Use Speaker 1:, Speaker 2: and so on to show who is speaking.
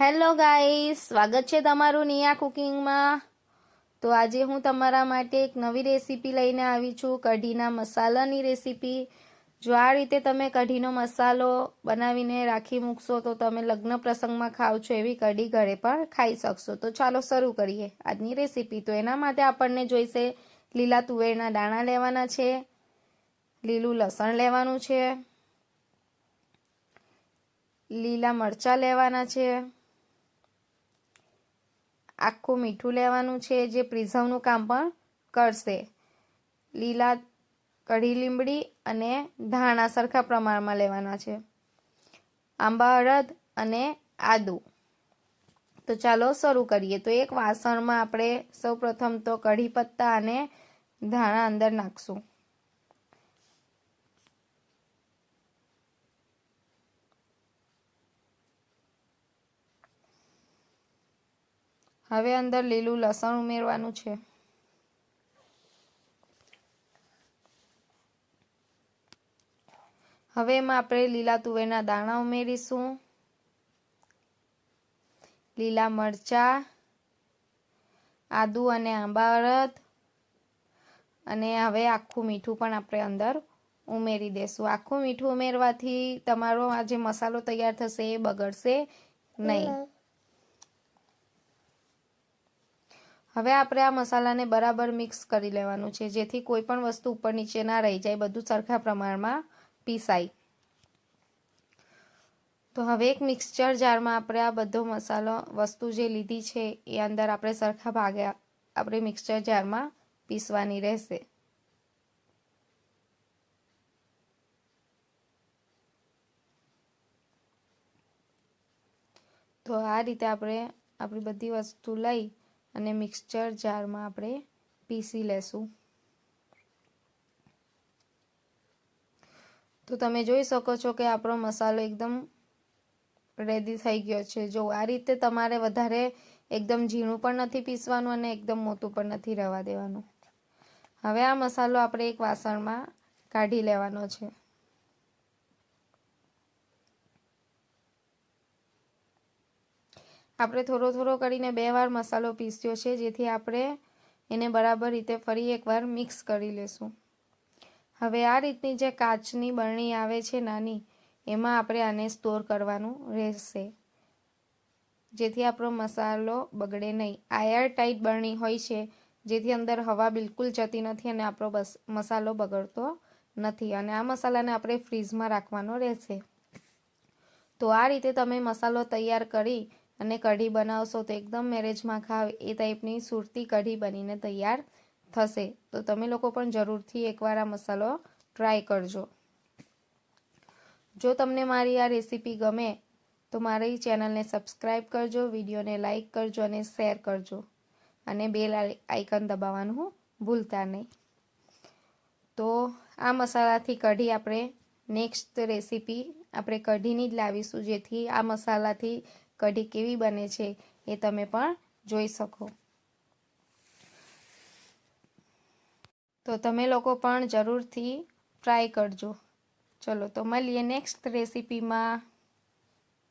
Speaker 1: Hello guys, સ્વાગત છે તમારું નિયા કુકિંગમાં. તો આજે હું તમારા માટે એક નવી રેસીપી લઈને આવી છું, કઢીના મસાલાની રેસીપી. જો આ રીતે તમે કઢીનો મસાલો બનાવીને રાખી મૂકશો, તો તમે લગ્ન પ્રસંગમાં ખાવ છો એવી કઢી ઘરે પણ ખાઈ શકશો. તો ચાલો શરૂ કરીએ આજની રેસીપી. તો એના માટે આપણને જોઈશે, લીલા તુવેરના દાણા લેવાના છે, લીલું લસણ લેવાનું છે, લીલા મરચાં લેવાના છે આખું મીઠું લેવાનું છે જે પ્રિઝર્વનું કામ પણ કરશે. લીલા કઢી લીમડી અને ધાણા સરખા પ્રમાણમાં લેવાના છે. આંબા, અડદ અને આદુ. તો ચાલો શરૂ કરીએ. તો એક વાસણમાં આપણે સૌ પ્રથમ તો કઢી પત્તા અને ધાણા અંદર નાખશું. હવે અંદર લીલું લસણ ઉમેરવાનું છે. હવે એમાં આપણે લીલા તુવેરના દાણા ઉમેરીશું. લીલા મરચા, આદુ અને આંબા અડદ. અને હવે આખું મીઠું પણ આપણે અંદર ઉમેરી દેશું. આખું મીઠું ઉમેરવાથી તમારો આ જે મસાલો તૈયાર થશે એ બગડશે નહીં. હવે આપણે આ મસાલાને બરાબર મિક્સ કરી લેવાનું છે, જેથી કોઈ પણ વસ્તુ ઉપર નીચે ના રહી જાય, બધું સરખા પ્રમાણમાં પીસાય. તો હવે એક મિક્સચર જારમાં આપણે આ બધો મસાલો, વસ્તુ જે લીધી છે, એ અંદર આપણે સરખા ભાગે આપણે મિક્સચર જારમાં પીસવાની રહેશે. તો આ રીતે આપણે આપણી બધી વસ્તુ લઈ અને મિક્સચર જારમાં આપણે પીસી લેશું. તો તમે જોઈ શકો છો કે આપણો મસાલો એકદમ રેડી થઈ ગયો છે. જો આ રીતે તમારે વધારે એકદમ ઝીણું પણ નથી પીસવાનું અને એકદમ મોટું પણ નથી રહેવા દેવાનું. હવે આ મસાલો આપણે એક વાસણમાં કાઢી લેવાનો છે. આપણે થોડો થોડો કરીને બે વાર મસાલો પીસ્યો છે, જેથી આપણે એને બરાબર રીતે ફરી એકવાર મિક્સ કરી લેશું. હવે આ રીતની જે કાચની બરણી આવે છે નાની, એમાં આપણે આને સ્ટોર કરવાનું રહેશે. જેથી આપણો મસાલો બગડે નહીં. આયર ટાઈટ બરણી હોય છે, જેથી અંદર હવા બિલકુલ જતી નથી અને આપણો મસાલો બગડતો નથી. અને આ મસાલાને આપણે ફ્રીઝમાં રાખવાનો રહેશે. તો આ રીતે તમે મસાલો તૈયાર કરી અને કઢી બનાવશો તો એકદમ મેરેજમાં ખાવ એ ટાઈપની સુરતી કઢી બનીને તૈયાર થશે. તો તમે લોકો પણ જરૂરથી એકવાર આ મસાલો ટ્રાય કરજો. જો તમને મારી આ રેસીપી ગમે તો મારી ચેનલને સબસ્ક્રાઈબ કરજો વિડીયોને લાઇક કરજો અને શેર કરજો. અને બેલ આઇકન દબાવવાનું ભૂલતા નહીં. તો આ મસાલાથી કઢી આપણે નેક્સ્ટ રેસીપી આપણે કઢીની જ લાવીશું, જેથી આ મસાલાથી કઢી કેવી બને છે એ તમે પણ જોઈ શકો. તો તમે લોકો પણ જરૂરથી ટ્રાય કરજો. ચલો, તો મળીએ નેક્સ્ટ રેસીપીમાં